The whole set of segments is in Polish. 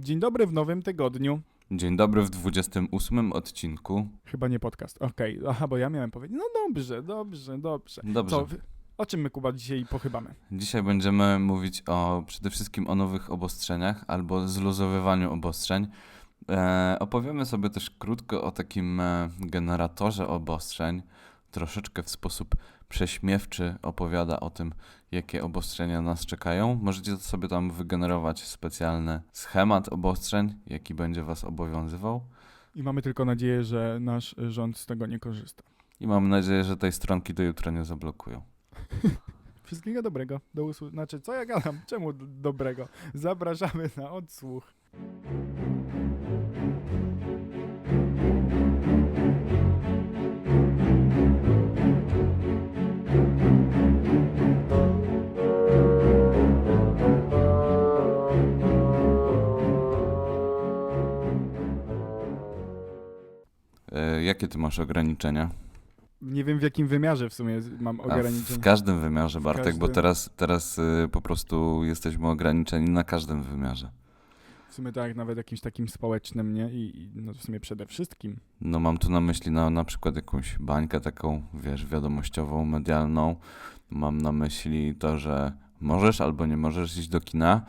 Dzień dobry w nowym tygodniu. Dzień dobry w 28 odcinku. Chyba nie podcast. Okej, aha, bo ja miałem powiedzieć. No dobrze, dobrze, dobrze. Dobrze. Co, o czym my, Kuba, dzisiaj pochybamy? Dzisiaj będziemy mówić o przede wszystkim o nowych obostrzeniach albo zluzowywaniu obostrzeń. E, opowiemy sobie też krótko o takim e, generatorze obostrzeń. Troszeczkę w sposób prześmiewczy opowiada o tym, jakie obostrzenia nas czekają. Możecie sobie tam wygenerować specjalny schemat obostrzeń, jaki będzie Was obowiązywał. I mamy tylko nadzieję, że nasz rząd z tego nie korzysta. I mam nadzieję, że tej stronki do jutra nie zablokują. Wszystkiego dobrego. Do usłu- Znaczy, co ja gadam? Czemu dobrego? Zapraszamy na odsłuch. Jakie ty masz ograniczenia? Nie wiem, w jakim wymiarze w sumie mam A ograniczenia. w każdym wymiarze, Bartek, bo każdym. teraz, teraz y, po prostu jesteśmy ograniczeni na każdym wymiarze. W sumie tak, nawet jakimś takim społecznym, nie? I, i no w sumie przede wszystkim. No mam tu na myśli na, na przykład jakąś bańkę taką, wiesz, wiadomościową, medialną. Mam na myśli to, że możesz albo nie możesz iść do kina.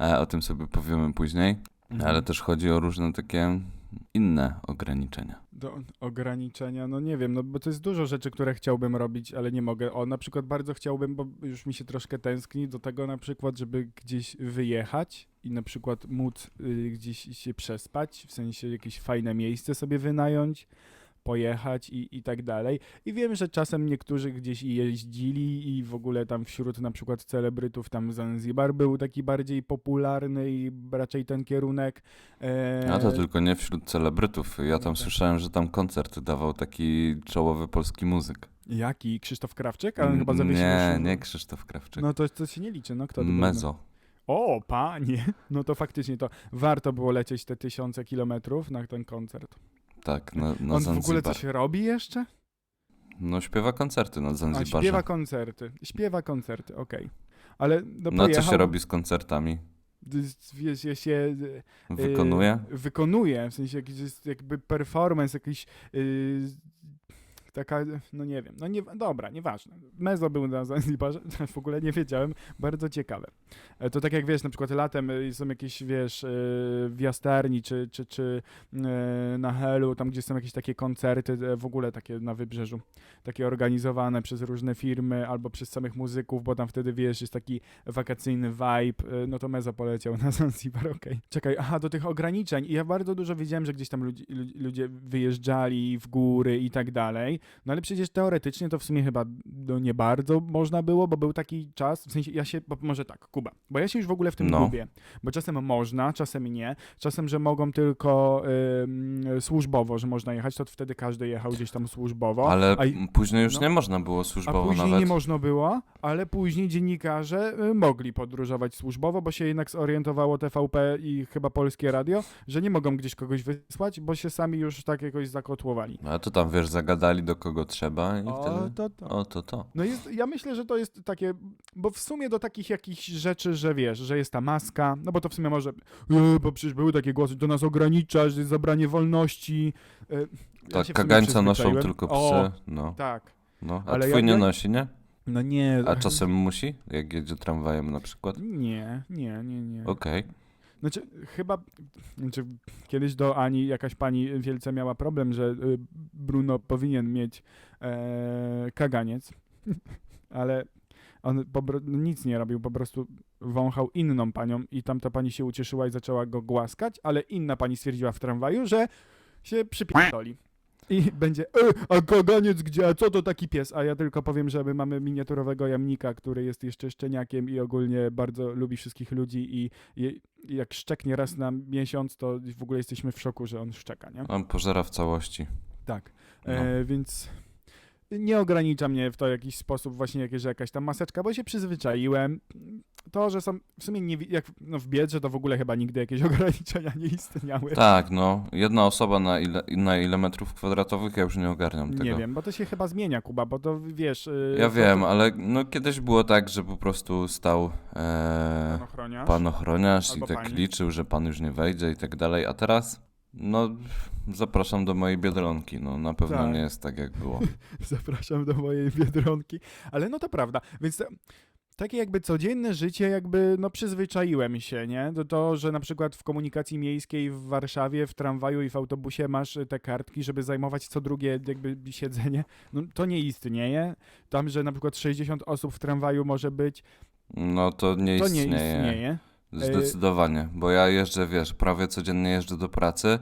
E, o tym sobie powiemy później. Mhm. Ale też chodzi o różne takie inne ograniczenia. Do ograniczenia, no nie wiem, no bo to jest dużo rzeczy, które chciałbym robić, ale nie mogę. O, na przykład bardzo chciałbym, bo już mi się troszkę tęskni do tego na przykład, żeby gdzieś wyjechać i na przykład móc y, gdzieś się przespać, w sensie jakieś fajne miejsce sobie wynająć, pojechać i, i tak dalej. I wiem, że czasem niektórzy gdzieś i jeździli i w ogóle tam wśród na przykład celebrytów tam Zanzibar był taki bardziej popularny i raczej ten kierunek. E, A to tylko nie wśród celebrytów. Ja tam tak. słyszałem, że tam koncert dawał taki czołowy polski muzyk. Jaki? Krzysztof Krawczyk? Ale on chyba zawiesił Nie, już- nie Krzysztof Krawczyk. No to, to się nie liczy, no kto? Mezo. O, panie! No to faktycznie to warto było lecieć te tysiące kilometrów na ten koncert. Tak, na, na On w Zanzibar. ogóle coś robi jeszcze? No śpiewa koncerty na A, Zanzibarze. śpiewa koncerty. Śpiewa koncerty, okej. Ale no, no co się robi z koncertami? d- Wie, się, y, Wykonuje? y, wykonuje, w sensie jakiś jest jakby performance, jakiś y, taka, no nie wiem, no nie, dobra, nieważne. Mezo był na Zanzibarze, w ogóle nie wiedziałem, bardzo ciekawe. E, To tak jak wiesz, na przykład latem y, są jakieś, wiesz, y, w Jastarni czy, czy, czy na Helu, tam gdzie są jakieś takie koncerty, e, w ogóle takie na Wybrzeżu, takie organizowane przez różne firmy albo przez samych muzyków, bo tam wtedy, wiesz, jest taki wakacyjny vibe, no to Mezo poleciał na Zanzibar, okej. Czekaj, aha, do tych ograniczeń i ja bardzo dużo wiedziałem, że gdzieś tam ludzi, lu- ludzie wyjeżdżali w góry i tak dalej, no ale przecież teoretycznie to w sumie chyba no, nie bardzo można było, bo był taki czas, w sensie ja się, może tak, Kuba, bo ja się już w ogóle w tym No. gubię, bo czasem można, czasem nie, czasem, że mogą tylko służbowo, że można jechać, to wtedy każdy jechał gdzieś tam służbowo, Ale a, później już no. nie można było a służbowo później nawet. nie można było, ale później dziennikarze y, mogli podróżować służbowo, bo się jednak zorientowało TVP i chyba Polskie Radio, że nie mogą gdzieś kogoś wysłać, bo się sami już tak jakoś zakotłowali. A to tam, wiesz, zagadali do kogo trzeba i O, wtedy... to, to. O, to to. No jest, ja myślę, że to jest takie, bo w sumie do takich jakichś rzeczy, że wiesz, że jest ta maska, no bo to w sumie może, e, bo przecież były takie głosy, to nas ogranicza, że jest zabranie wolności. Ja Tak, sumie kagańca noszą tylko O, psy. No, tak. no. A ale twój ja- nie ja- nosi, nie? No nie. A czasem musi? Jak jedzie tramwajem na przykład? Nie, nie, nie, nie. Okej. Znaczy, chyba, znaczy, kiedyś do Ani jakaś pani wielce miała problem, że y, Bruno powinien mieć e, kaganiec, ale on nic nie robił, po prostu wąchał inną panią i tamta pani się ucieszyła i zaczęła go głaskać, ale inna pani stwierdziła w tramwaju, że się przypierdoli. I będzie, e, a kaganiec gdzie, a co to taki pies? A ja tylko powiem, że my mamy miniaturowego jamnika, który jest jeszcze szczeniakiem i ogólnie bardzo lubi wszystkich ludzi i, i, jak szczeknie raz na miesiąc, to w ogóle jesteśmy w szoku, że on szczeka, nie? On pożera w całości. Tak. No. E, więc nie ogranicza mnie w to jakiś sposób właśnie jakieś, że jakaś tam maseczka, bo się przyzwyczaiłem. To, że są w sumie nie, jak no w Biedrze to w ogóle chyba nigdy jakieś ograniczenia nie istniały. Tak, no. Jedna osoba na ile, na ile metrów kwadratowych, ja już nie ogarniam tego. Nie wiem, bo to się chyba zmienia, Kuba, bo to wiesz... yy, Ja to- wiem, to- ale no kiedyś było tak, że po prostu stał e, Pan ochroniarz. pan ochroniarz i tak pani. liczył, że pan już nie wejdzie i tak dalej, a teraz no zapraszam do mojej Biedronki, no na pewno Tak. nie jest tak jak było. Zapraszam do mojej Biedronki. Ale no to prawda, więc to, takie jakby codzienne życie, jakby no przyzwyczaiłem się, nie? Do to, że na przykład w komunikacji miejskiej w Warszawie, w tramwaju i w autobusie masz y, te kartki, żeby zajmować co drugie jakby siedzenie. No to nie istnieje. Tam, że na przykład 60 osób w tramwaju może być, No to nie to nie istnieje. Zdecydowanie, bo ja jeżdżę, wiesz, prawie codziennie jeżdżę do pracy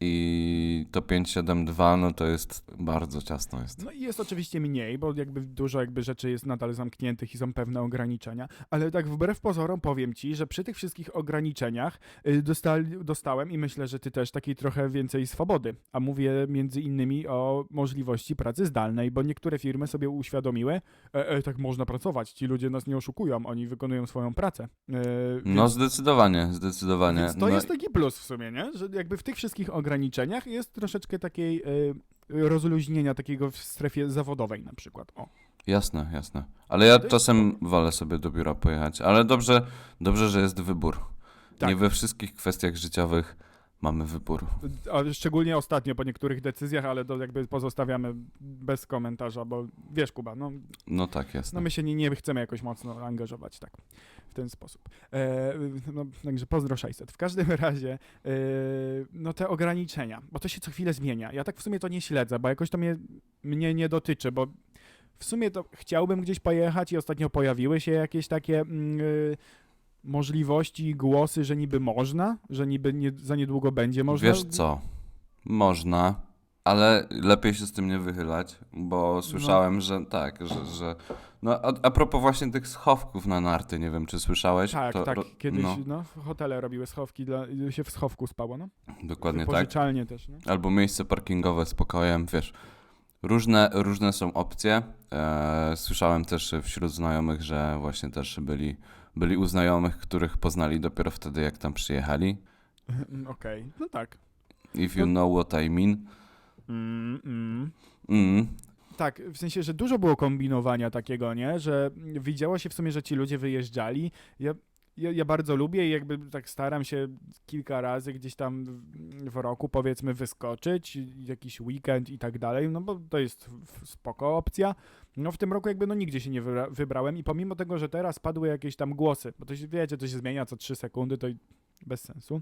i to 572, no to jest bardzo ciasno jest. No i jest oczywiście mniej, bo jakby dużo jakby rzeczy jest nadal zamkniętych i są pewne ograniczenia, ale tak wbrew pozorom powiem ci, że przy tych wszystkich ograniczeniach y, dostali, dostałem i myślę, że ty też takiej trochę więcej swobody, a mówię między innymi o możliwości pracy zdalnej, bo niektóre firmy sobie uświadomiły, e, e, tak można pracować, ci ludzie nas nie oszukują, oni wykonują swoją pracę. E, No więc- zdecydowanie, zdecydowanie. więc to no, jest taki plus w sumie, nie? Że jakby w tych wszystkich ograniczeniach jest troszeczkę takiej y, rozluźnienia takiego w strefie zawodowej na przykład. O. Jasne, jasne. Ale ja czasem wolę sobie do biura pojechać, ale dobrze, dobrze, że jest wybór. Tak. Nie we wszystkich kwestiach życiowych mamy wybór. A szczególnie ostatnio po niektórych decyzjach, ale to jakby pozostawiamy bez komentarza, bo wiesz Kuba, no, No tak, jasne. no my się nie, nie chcemy jakoś mocno angażować tak ten sposób. E, no, także pozdro 600. W każdym razie e, no te ograniczenia, bo to się co chwilę zmienia. Ja tak w sumie to nie śledzę, bo jakoś to mnie, mnie nie dotyczy, bo w sumie to chciałbym gdzieś pojechać i ostatnio pojawiły się jakieś takie mm, y, możliwości, głosy, że niby można, że niby nie, za niedługo będzie można. Wiesz co? Można, ale lepiej się z tym nie wychylać, bo słyszałem, że tak, że. że no a, a propos właśnie tych schowków na narty, nie wiem czy słyszałeś. Tak, to tak. ro- Kiedyś No, no. hotele robiły schowki, dla, się w schowku spało, no. dokładnie tak. Pożyczalnie też, no. Albo miejsce parkingowe z pokojem, wiesz. Różne, różne są opcje. E, słyszałem też wśród znajomych, że właśnie też byli, byli u znajomych, których poznali dopiero wtedy, jak tam przyjechali. Mm, Okej, no tak. If you No- know what I mean. Mm, mm. Mm. Tak, w sensie, że dużo było kombinowania takiego, nie? Że widziało się w sumie, że ci ludzie wyjeżdżali. Ja, ja, ja bardzo lubię i jakby tak staram się kilka razy gdzieś tam w- roku powiedzmy wyskoczyć, jakiś weekend i tak dalej, no bo to jest spoko opcja. No w tym roku jakby no nigdzie się nie wybra- wybrałem i pomimo tego, że teraz padły jakieś tam głosy, bo to się, wiecie, to się zmienia co 3 sekundy, to bez sensu,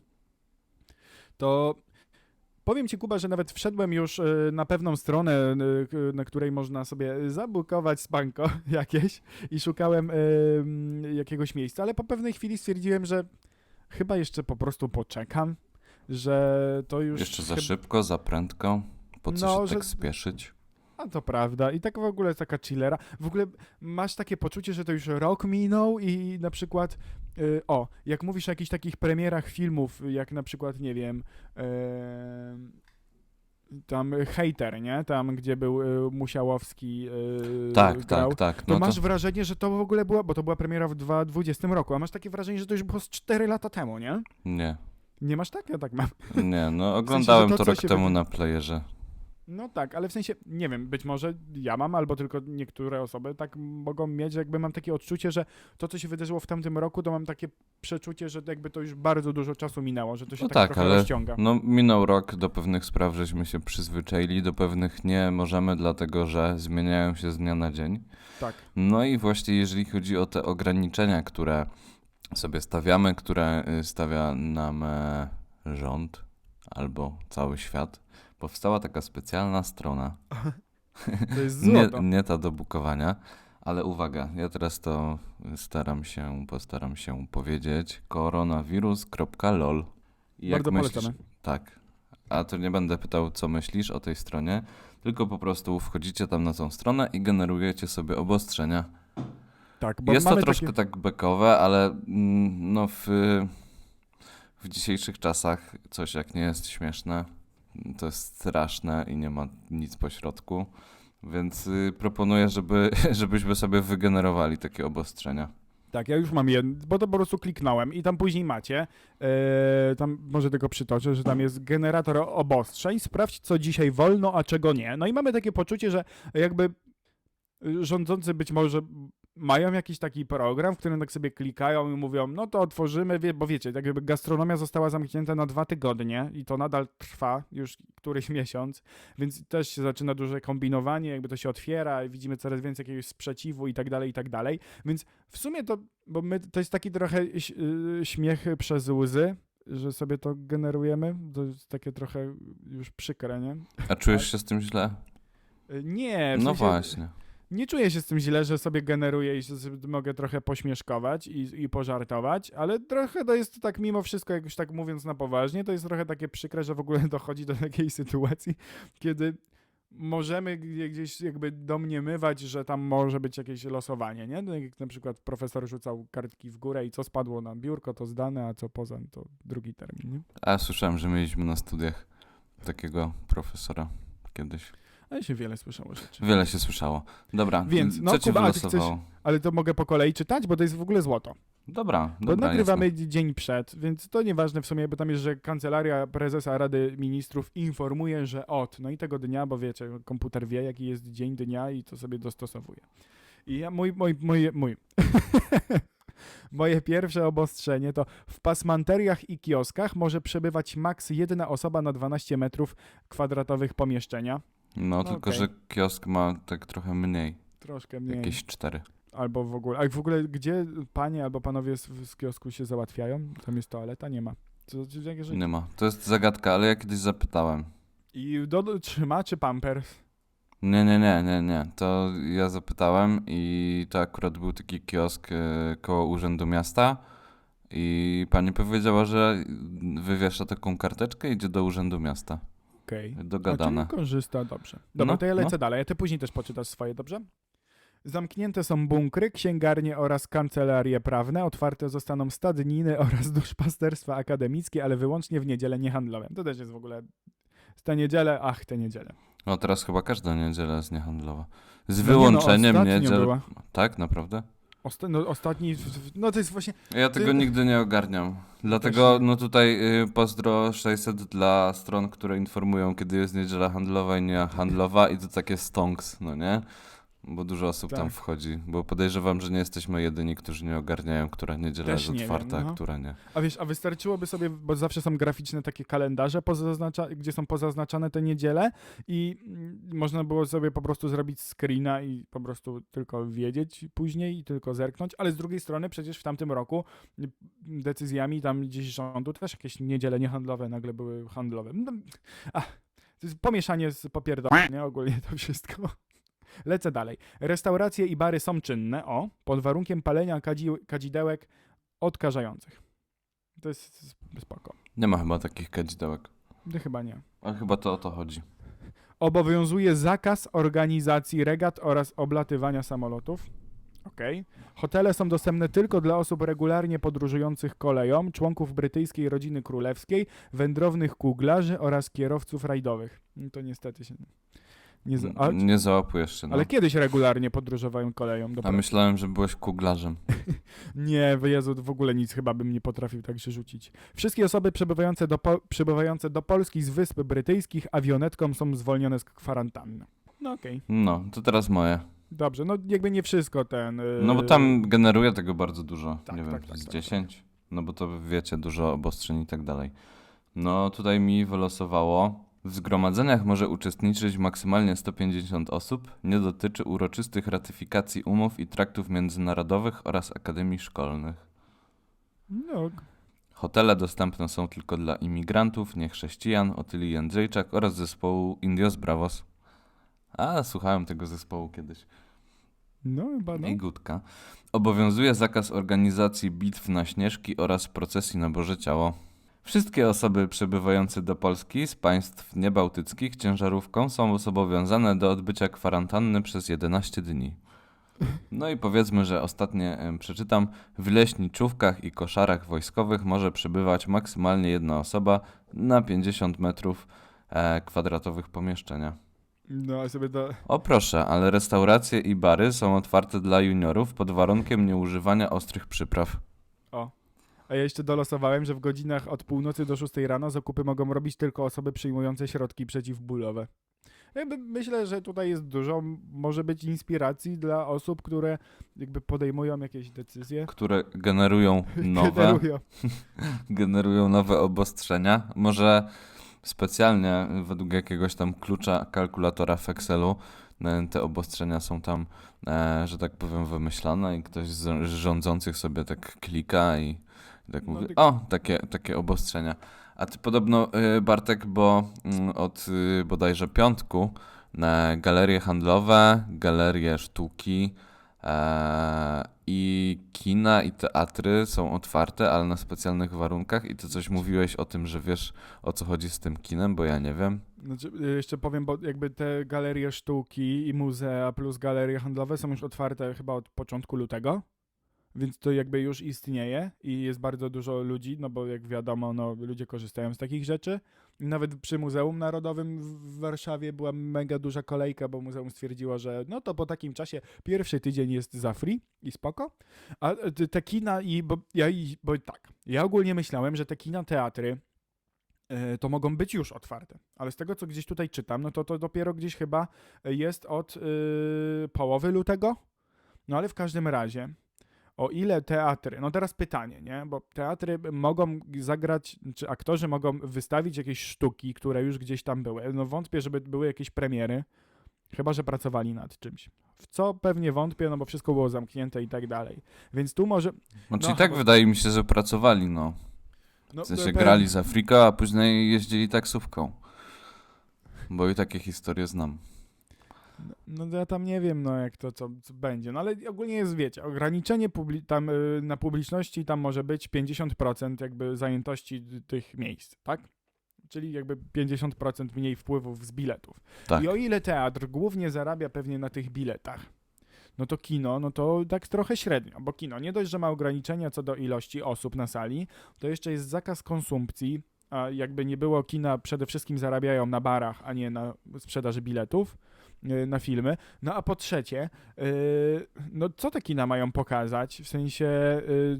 to Powiem ci, Kuba, że nawet wszedłem już y, na pewną stronę, y, na której można sobie zabukować spanko jakieś i szukałem jakiegoś miejsca, ale po pewnej chwili stwierdziłem, że chyba jeszcze po prostu poczekam, że to już... Jeszcze za szybko, za prędko. Po co No, się że- tak spieszyć? A to prawda. I tak w ogóle taka chillera. W ogóle masz takie poczucie, że to już rok minął i na przykład y, o, jak mówisz o jakichś takich premierach filmów, jak na przykład, nie wiem, em, tam Hater, nie? Tam, gdzie był y, Musiałowski y, Tak, grał. tak, tak. To No masz to, wrażenie, że to w ogóle była, bo to była premiera w 2020 roku, a masz takie wrażenie, że to już było z 4 lata temu, nie? nie, Nie masz tak? Ja tak mam. nie, no oglądałem to, to co rok temu wyda- na playerze. No tak, ale w sensie, nie wiem, być może ja mam, albo tylko niektóre osoby tak mogą mieć, że jakby mam takie odczucie, że to, co się wydarzyło w tamtym roku, to mam takie przeczucie, że jakby to już bardzo dużo czasu minęło, że to się No tak, tak, ale rozciąga. No, minął rok, do pewnych spraw żeśmy się przyzwyczaili, do pewnych nie możemy, dlatego że zmieniają się z dnia na dzień. Tak. No i właśnie jeżeli chodzi o te ograniczenia, które sobie stawiamy, które y, stawia nam e, rząd albo cały świat, powstała taka specjalna strona, To jest nie, nie ta do bukowania, ale uwaga, ja teraz to staram się, postaram się powiedzieć, koronawirus.lol. I Bardzo polecamy. tak. A to nie będę pytał, co myślisz o tej stronie, tylko po prostu wchodzicie tam na tą stronę i generujecie sobie obostrzenia. Tak, bo Jest to troszkę takie... tak bekowe, ale mm, no w, w dzisiejszych czasach coś jak nie jest śmieszne, to jest straszne i nie ma nic po środku. Więc y, proponuję, żeby, żebyśmy sobie wygenerowali takie obostrzenia. Tak, ja już mam jeden, bo to po prostu kliknąłem i tam później macie, e, tam może tego przytoczę, że tam jest generator obostrzeń, sprawdź co dzisiaj wolno, a czego nie. No i mamy takie poczucie, że jakby y, rządzący być może mają jakiś taki program, w którym tak sobie klikają i mówią, no to otworzymy, bo wiecie, tak jakby gastronomia została zamknięta na dwa tygodnie i to nadal trwa już któryś miesiąc, więc też się zaczyna duże kombinowanie, jakby to się otwiera i widzimy coraz więcej jakiegoś sprzeciwu i tak dalej, i tak dalej, więc w sumie to, bo my, to jest taki trochę y, śmiech przez łzy, że sobie to generujemy, to jest takie trochę już przykre, nie? A czujesz się z tym źle? Y, Nie, w No sensie, właśnie. Nie czuję się z tym źle, że sobie generuję i że mogę trochę pośmieszkować i, i pożartować, ale trochę to jest tak mimo wszystko, jak już tak mówiąc na poważnie, to jest trochę takie przykre, że w ogóle dochodzi do takiej sytuacji, kiedy możemy gdzie- gdzieś jakby domniemywać, że tam może być jakieś losowanie, nie? No Jak na przykład profesor rzucał kartki w górę i co spadło na biurko, to zdane, a co poza, to drugi termin, nie? A słyszałem, że mieliśmy na studiach takiego profesora kiedyś. Ale się wiele słyszało rzeczy. Wiele się słyszało. Dobra, Więc, no, co Kuba, chcesz-? Ale to mogę po kolei czytać, bo to jest w ogóle złoto. Dobra, Bo dobra, nagrywamy jasne. dzień przed, więc to nieważne w sumie, bo tam jest, że kancelaria prezesa Rady Ministrów informuje, że od, no i tego dnia, bo wiecie, komputer wie, jaki jest dzień dnia i to sobie dostosowuje. I ja, mój, mój, mój, mój. Moje pierwsze obostrzenie to w pasmanteriach i kioskach może przebywać maks jedna osoba na 12 metrów kwadratowych pomieszczenia. No, tylko okej. że kiosk ma tak trochę mniej. Troszkę mniej. Jakieś cztery. Albo w ogóle. A w ogóle gdzie panie albo panowie z, z kiosku się załatwiają? Tam jest toaleta? Nie ma. Co, co, jak, że... Nie ma. To jest zagadka, ale ja kiedyś zapytałem. I do, do, trzyma czy pampers? Nie, nie, nie, nie, nie. To ja zapytałem i to akurat był taki kiosk e, koło Urzędu Miasta i pani powiedziała, że wywiesza taką karteczkę i idzie do Urzędu Miasta. Okej. Dogadane. A, czyli korzysta, dobrze. Dobra, No, to ja lecę no. dalej, a ty później też poczytasz swoje, dobrze? Zamknięte są bunkry, księgarnie oraz kancelarie prawne. Otwarte zostaną stadniny oraz duszpasterstwa akademickie, ale wyłącznie w niedzielę niehandlowe. To też jest w ogóle... Te niedziele, ach, te niedziele. No teraz chyba każda niedziela jest niehandlowa. Z No nie, wyłączeniem no, ostatnio niedziel. była. Tak, naprawdę? Osta- no, ostatni... No to jest właśnie... Ja tego Ty- nigdy nie ogarniam. Dlatego, Też nie. no tutaj y, pozdro 600 dla stron, które informują, kiedy jest niedziela handlowa i nie handlowa i to takie stonks, no nie? Bo dużo osób tam Tak. wchodzi. Bo podejrzewam, że nie jesteśmy jedyni, którzy nie ogarniają, która niedziela Też jest nie wiem, otwarta, no. a która nie. A wiesz, a wystarczyłoby sobie, bo zawsze są graficzne takie kalendarze, gdzie są pozaznaczane te niedziele i mm, można było sobie po prostu zrobić screena i po prostu tylko wiedzieć później i tylko zerknąć, ale z drugiej strony przecież w tamtym roku decyzjami tam gdzieś rządu też jakieś niedziele niehandlowe nagle były handlowe. No, a, to jest pomieszanie z popierdolem, nie? Ogólnie to wszystko. Lecę dalej. Restauracje i bary są czynne, o, pod warunkiem palenia kadzi kadzidełek odkażających. To jest spoko. Nie ma chyba takich kadzidełek. To chyba nie. Ale chyba to o to chodzi. Obowiązuje zakaz organizacji regat oraz oblatywania samolotów. Okej. Hotele są dostępne tylko dla osób regularnie podróżujących koleją, członków brytyjskiej rodziny królewskiej, wędrownych kuglarzy oraz kierowców rajdowych. No to niestety się nie... za- A, Nie załapujesz się. No. ale kiedyś regularnie podróżowają koleją. A Dobra. myślałem, że byłeś kuglarzem. Nie, Jezu, w ogóle nic chyba bym nie potrafił tak się rzucić. Wszystkie osoby przybywające do, przybywające do Polski z Wysp Brytyjskich awionetką są zwolnione z kwarantanny. No okej, No, to teraz moje. dobrze, no jakby nie wszystko ten... Yy... No bo tam generuje tego bardzo dużo. tak, nie wiem, tak, tak, z tak, 10. No bo to wiecie, dużo obostrzeń i tak dalej. No tutaj mi wylosowało. W zgromadzeniach może uczestniczyć maksymalnie 150 osób. Nie dotyczy uroczystych ratyfikacji umów i traktów międzynarodowych oraz akademii szkolnych. No, Hotele dostępne są tylko dla imigrantów, niechrześcijan, Otylii Jędrzejczak oraz zespołu Indios Bravos. A, słuchałem tego zespołu kiedyś. no chyba no. i Gutka. Obowiązuje zakaz organizacji bitw na śnieżki oraz procesji na Boże Ciało. Wszystkie osoby przybywające do Polski z państw niebałtyckich ciężarówką są zobowiązane do odbycia kwarantanny przez 11 dni. No i powiedzmy, że ostatnie przeczytam. W leśniczówkach i koszarach wojskowych może przebywać maksymalnie jedna osoba na 50 metrów e, kwadratowych pomieszczenia. No, a sobie do... O proszę, ale restauracje i bary są otwarte dla juniorów pod warunkiem nieużywania ostrych przypraw. A ja jeszcze dolosowałem, że w godzinach od północy do 6 rano zakupy mogą robić tylko osoby przyjmujące środki przeciwbólowe. Jakby myślę, że tutaj jest dużo, może być inspiracji dla osób, które jakby podejmują jakieś decyzje. które generują nowe, Generują. generują nowe obostrzenia. Może specjalnie według jakiegoś tam klucza kalkulatora w Excelu e, te obostrzenia są tam, e, że tak powiem, wymyślane i ktoś z rządzących sobie tak klika i tak No, mówi, tylko- o, takie, takie obostrzenia. A ty podobno, y, Bartek, bo mm, od y, bodajże piątku e, galerie handlowe, galerie sztuki e, i kina i teatry są otwarte, ale na specjalnych warunkach. I ty coś mówiłeś o tym, że wiesz o co chodzi z tym kinem, bo ja nie wiem. Znaczy, y, jeszcze powiem, bo jakby te galerie sztuki i muzea plus galerie handlowe są już otwarte chyba od początku lutego, więc to jakby już istnieje i jest bardzo dużo ludzi, no bo jak wiadomo, no ludzie korzystają z takich rzeczy. Nawet przy Muzeum Narodowym w Warszawie była mega duża kolejka, bo muzeum stwierdziło, że no to po takim czasie pierwszy tydzień jest za free i spoko. A e, te- kina i, bo ja, i- bo tak, ja ogólnie myślałem, że te kina, teatry, e, to mogą być już otwarte. Ale z tego, co gdzieś tutaj czytam, no to to dopiero gdzieś chyba jest od y, połowy lutego. No ale w każdym razie, o ile teatry, no teraz pytanie, nie? Bo teatry mogą zagrać, czy aktorzy mogą wystawić jakieś sztuki, które już gdzieś tam były. No wątpię, żeby były jakieś premiery, chyba że pracowali nad czymś. W co pewnie wątpię, no bo wszystko było zamknięte i tak dalej. Więc tu może. Znaczy No, i tak bo- wydaje mi się, że pracowali, no. No, W sensie grali z Afrika, a później jeździli taksówką. Bo i takie historie znam. No to ja tam nie wiem, no jak to co, co będzie. No ale ogólnie jest, wiecie, ograniczenie publi- tam y, na publiczności tam może być 50% jakby zajętości tych miejsc, tak? Czyli jakby 50% mniej wpływów z biletów. Tak. I o ile teatr głównie zarabia pewnie na tych biletach, no to kino, no to tak trochę średnio, bo kino nie dość, że ma ograniczenia co do ilości osób na sali, to jeszcze jest zakaz konsumpcji, a jakby nie było kina, przede wszystkim zarabiają na barach, a nie na sprzedaży biletów na filmy. No a po trzecie, y, no co te kina mają pokazać? W sensie y,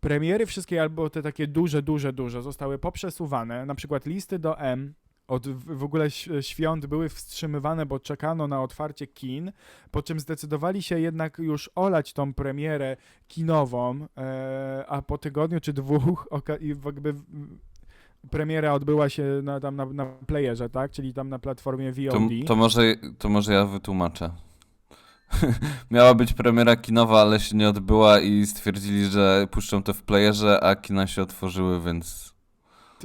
premiery wszystkie albo te takie duże, duże, duże zostały poprzesuwane, na przykład listy do M od w ogóle świąt były wstrzymywane, bo czekano na otwarcie kin, po czym zdecydowali się jednak już olać tą premierę kinową, e, a po tygodniu czy dwóch jakby premiera odbyła się na, tam na, na playerze, tak? Czyli tam na platformie To, VOD. to, może, to może ja wytłumaczę. Miała być premiera kinowa, ale się nie odbyła i stwierdzili, że puszczą to w playerze, a kina się otworzyły, więc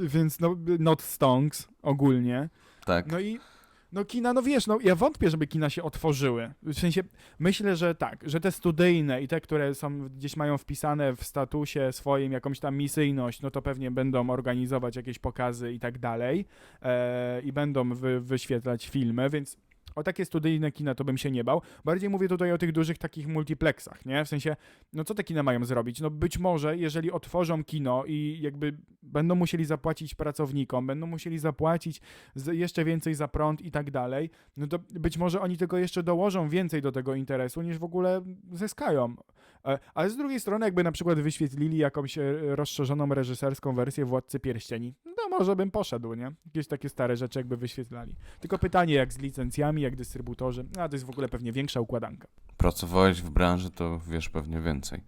Więc no, not stonks ogólnie. tak. No i no kina, no wiesz, no ja wątpię, żeby kina się otworzyły. W sensie myślę, że tak, że te studyjne i te, które są gdzieś mają wpisane w statusie swoim jakąś tam misyjność, no to pewnie będą organizować jakieś pokazy i tak dalej e, i będą wy, wyświetlać filmy, więc o takie studyjne kina to bym się nie bał. Bardziej mówię tutaj o tych dużych takich multiplexach, nie? W sensie, no co te kina mają zrobić? No być może, jeżeli otworzą kino i jakby będą musieli zapłacić pracownikom, będą musieli zapłacić jeszcze więcej za prąd i tak dalej, no to być może oni tylko jeszcze dołożą więcej do tego interesu, niż w ogóle zyskają. E, Ale z drugiej strony, jakby na przykład wyświetlili jakąś e, rozszerzoną reżyserską wersję Władcy Pierścieni, no może bym poszedł, nie? Jakieś takie stare rzeczy jakby wyświetlali. Tylko pytanie, jak z licencjami, jak dystrybutorzy, a to jest w ogóle pewnie większa układanka. Pracowałeś w branży, to wiesz pewnie więcej.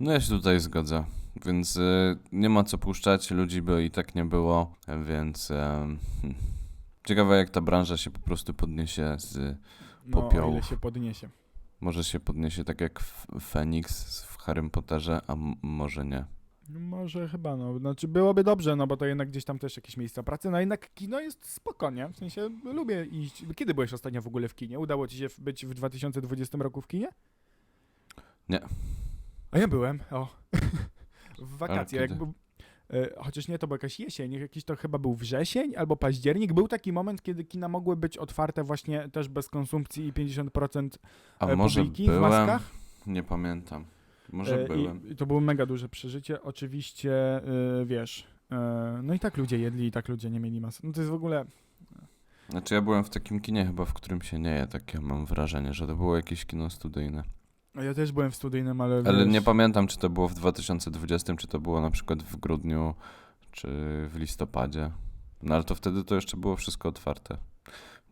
No ja się tutaj zgodzę, więc y, nie ma co puszczać, ludzi by i tak nie było, więc hmm. ciekawe jak ta branża się po prostu podniesie z, No, o Popiołów. ile się podniesie. Może się podniesie tak jak Feniks w Harrym Potterze, a może nie. No Może chyba, no. Znaczy byłoby dobrze, no bo to jednak gdzieś tam też jakieś miejsca pracy, no jednak kino jest spoko, nie? W sensie lubię iść. Kiedy byłeś ostatnio w ogóle w kinie? Udało ci się być w 2020 roku w kinie? Nie. A ja byłem, o. w wakacje, jak Chociaż nie, to była jakaś jesień, jakiś to chyba był wrzesień albo październik. Był taki moment, kiedy kina mogły być otwarte właśnie też bez konsumpcji i 50% A e, może publiki w byłem? maskach. Nie pamiętam. Może E, byłem. I, to było mega duże przeżycie. Oczywiście, wiesz, e, no i tak ludzie jedli, i tak ludzie nie mieli masy. No to jest w ogóle... Znaczy ja byłem w takim kinie chyba, w którym się nie je, takie mam wrażenie, że to było jakieś kino studyjne. Ja też byłem w studyjnym, ale Ale wiesz, nie pamiętam, czy to było w 2020, czy to było na przykład w grudniu, czy w listopadzie. No ale to wtedy to jeszcze było wszystko otwarte.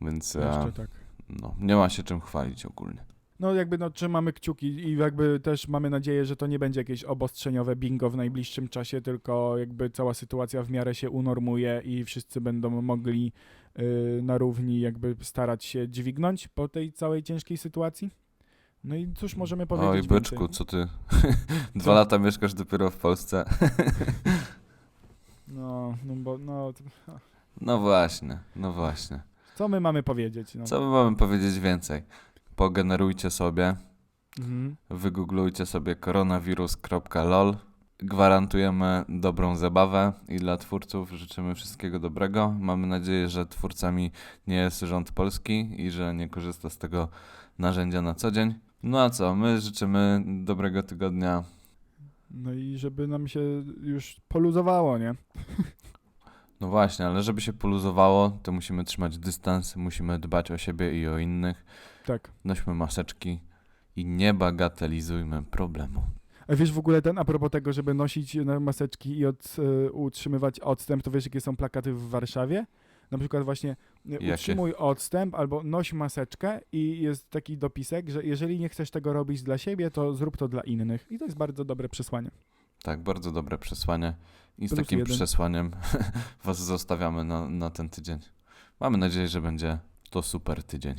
Więc Jeszcze tak. no, nie ma się czym chwalić ogólnie. No jakby no trzymamy kciuki i jakby też mamy nadzieję, że to nie będzie jakieś obostrzeniowe bingo w najbliższym czasie, tylko jakby cała sytuacja w miarę się unormuje i wszyscy będą mogli y, na równi jakby starać się dźwignąć po tej całej ciężkiej sytuacji. No i cóż możemy powiedzieć Oj, więcej? byczku, co ty? Dwa Co? lata mieszkasz dopiero w Polsce. No, no bo no, No właśnie, no właśnie. co my mamy powiedzieć? No. Co my mamy powiedzieć więcej? Pogenerujcie sobie, Mhm. wygooglujcie sobie koronawirus.lol. Gwarantujemy dobrą zabawę i dla twórców życzymy wszystkiego dobrego. Mamy nadzieję, że twórcami nie jest rząd polski i że nie korzysta z tego narzędzia na co dzień. No a co, my życzymy dobrego tygodnia. No i żeby nam się już poluzowało, nie? No właśnie, ale żeby się poluzowało, to musimy trzymać dystans, musimy dbać o siebie i o innych. Tak. Nośmy maseczki i nie bagatelizujmy problemu. A wiesz w ogóle ten, a propos tego, żeby nosić na maseczki i od, y, utrzymywać odstęp, to wiesz jakie są plakaty w Warszawie? Na przykład właśnie y, Jakie? utrzymuj odstęp albo noś maseczkę i jest taki dopisek, że jeżeli nie chcesz tego robić dla siebie, to zrób to dla innych. I to jest bardzo dobre przesłanie. Tak, bardzo dobre przesłanie. I z Plus takim jeden. przesłaniem Was zostawiamy na, na ten tydzień. Mamy nadzieję, że będzie to super tydzień.